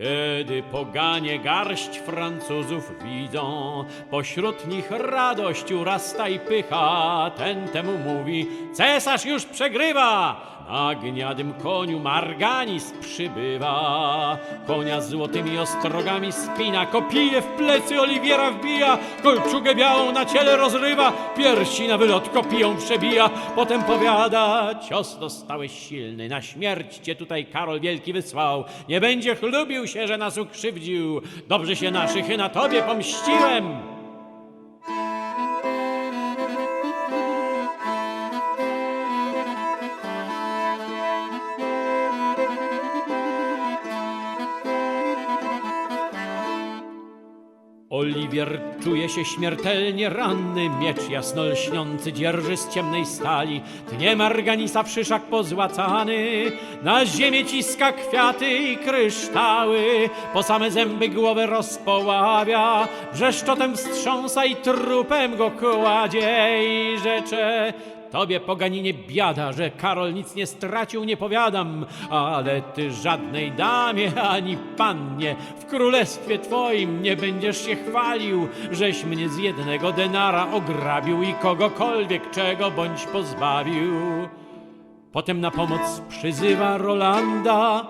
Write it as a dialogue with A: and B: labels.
A: Kiedy poganie garść Francuzów widzą, pośród nich radość urasta i pycha, ten temu mówi, cesarz już przegrywa! Na gniadym koniu Marganis przybywa, konia złotymi ostrogami spina, kopije w plecy Oliwiera wbija, kolczugę białą na ciele rozrywa, piersi na wylot kopiją przebija, potem powiada, cios dostałeś silny, na śmierć cię tutaj Karol Wielki wysłał, nie będzie chlubił się, że nas ukrzywdził, dobrze się naszych na tobie pomściłem. Oliwier czuje się śmiertelnie ranny, miecz jasno lśniący dzierży z ciemnej stali, tnie Marganisa wszyszak pozłacany, na ziemię ciska kwiaty i kryształy, po same zęby głowę rozpoławia, wrzeszczotem wstrząsa i trupem go kładzie i rzecze, Tobie, poganinie, biada, że Karol nic nie stracił, nie powiadam, ale ty żadnej damie ani pannie w królestwie twoim nie będziesz się chwalił, żeś mnie z jednego denara ograbił i kogokolwiek czego bądź pozbawił. Potem na pomoc przyzywa Rolanda,